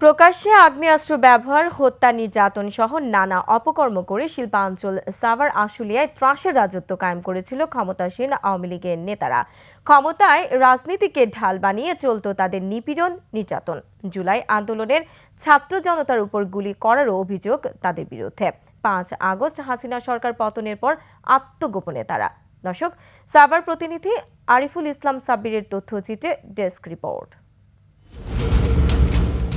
প্রকাশ্যে আগ্নেয়াস্ত্র ব্যবহার, হত্যা, নির্যাতন সহ নানা অপকর্ম করে শিল্পাঞ্চল সাভার আশুলিয়ায় ত্রাসের রাজত্ব কায়েম করেছিল ক্ষমতাসীন আওয়ামী লীগের নেতারা। ক্ষমতায় রাজনীতিকে ঢাল বানিয়ে চলত তাদের নিপীড়ন, নির্যাতন। জুলাই আন্দোলনের ছাত্র জনতার উপর গুলি করারও অভিযোগ তাদের বিরুদ্ধে। পাঁচ আগস্ট হাসিনা সরকার পতনের পর আত্মগোপনে তারা। দর্শক, সাভার প্রতিনিধি আরিফুল ইসলাম সাব্বিরের তথ্যচিত্রে ডেস্ক রিপোর্ট।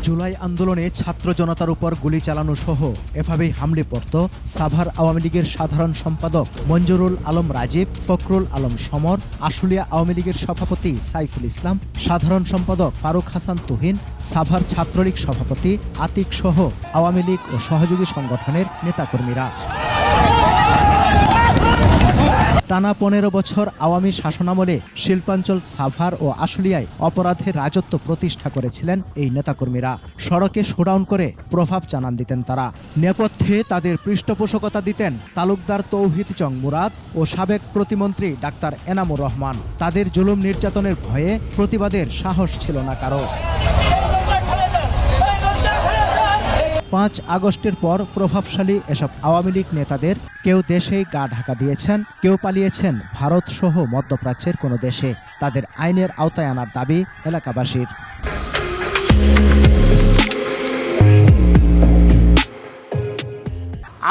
জুলাই আন্দোলনে ছাত্র জনতার উপর গুলি চালানো সহ এভাবেই হামলে পড়ত সাভার আওয়ামী লীগের সাধারণ সম্পাদক মঞ্জুরুল আলম রাজীব, ফখরুল আলম সমর, আশুলিয়া আওয়ামী লীগের সভাপতি সাইফুল ইসলাম, সাধারণ সম্পাদক ফারুক হাসান তুহিন, সাভার ছাত্রলীগ সভাপতি আতিক সহ আওয়ামী লীগ ও সহযোগী সংগঠনের নেতাকর্মীরা। টানা পনেরো বছর আওয়ামী শাসনামলে শিল্পাঞ্চল সাভার ও আশুলিয়ায় অপরাধের রাজত্ব প্রতিষ্ঠা করেছিলেন এই নেতাকর্মীরা। সড়কে শোডাউন করে প্রভাব জানান দিতেন তারা। নেপথ্যে তাদের পৃষ্ঠপোষকতা দিতেন তালুকদার তৌহিদ চং মুরাদ ও সাবেক প্রতিমন্ত্রী ডাক্তার এনামুর রহমান। তাদের জুলুম নির্যাতনের ভয়ে প্রতিবাদের সাহস ছিল না কারও। পাঁচ আগস্টের পর প্রভাবশালী এসব আওয়ামী লীগ নেতাদের কেউ দেশেই গা ঢাকা দিয়েছেন কেউ পালিয়েছেন ভারত সহ মধ্যপ্রাচ্যের কোনো দেশে। তাদের আইনের আওতায় আনার দাবি এলাকাবাসীর।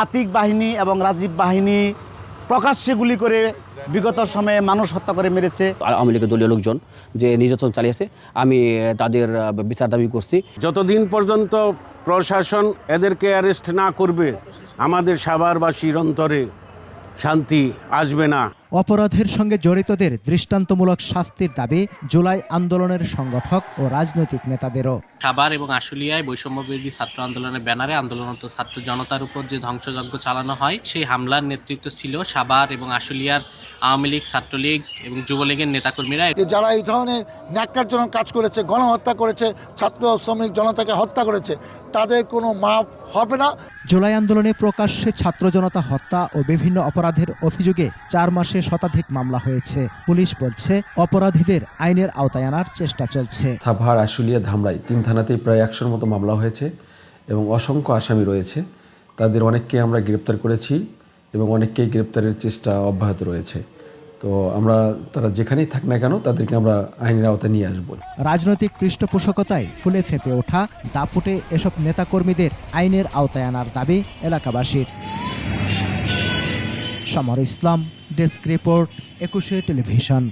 আতিক বাহিনী এবং রাজীব বাহিনী প্রকাশ্যে গুলি করে বিগত সময়ে মানুষ হত্যা করে মেরেছে। আওয়ামী লীগের দলীয় লোকজন যে নির্যাতন চালিয়েছে আমি তাদের বিচার দাবি করছি। যতদিন পর্যন্ত প্রশাসন এদেরকে অ্যারেস্ট না করবে। আমাদের সাভারবাসীর অন্তরে শান্তি আসবে না। অপরাধের সঙ্গে জড়িতদের দৃষ্টান্তমূলক শাস্তির দাবি জুলাই আন্দোলনের সংগঠক ও রাজনৈতিক নেতাদেরও। সাভার এবং আশুলিয়ায় বৈষম্যবিরোধী ছাত্র আন্দোলনের ব্যানারে আন্দোলনরত ছাত্র জনতার উপর যে ধ্বংসযজ্ঞ চালানো হয় সেই হামলার নেতৃত্ব ছিল সাভার এবং আশুলিয়ার আওয়ামী লীগ ছাত্রলীগ এবং যুবলীগের নেতাকর্মীরা। যারা এই ধরনের ন্যাক্কারজনক কাজ করেছে গণহত্যা করেছে ছাত্র শ্রমিক জনতাকে হত্যা করেছে তাদের কোনো মাপ হবে না। জুলাই আন্দোলনে প্রকাশ্যে ছাত্র জনতা হত্যা ও বিভিন্ন অপরাধের অভিযোগে চার মাসে শতাধিক মামলা হয়েছে। পুলিশ বলছে অপরাধীদের আইনের আওতায় আনার চেষ্টা চলছে। সাভার আশুলিয়া ধামরাই তিন থানাতেই প্রায় একশোর মতো মামলা হয়েছে এবং অসংখ্য আসামি রয়েছে। তাদের অনেককে আমরা গ্রেপ্তার করেছি এবং অনেককেই গ্রেপ্তারের চেষ্টা অব্যাহত রয়েছে। তো আমরা তারা যেখানেই থাক না কেন তাদেরকে আমরা আইনের আওতায় নিয়ে আসব। রাজনৈতিক পৃষ্ঠপোষকতায় ফুলে ফেঁপে ওঠা দাপুটে এসব নেতাকর্মীদের আইনের আওতায় আনার দাবি এলাকাবাসীর। Samar Islam desk report Ekushey television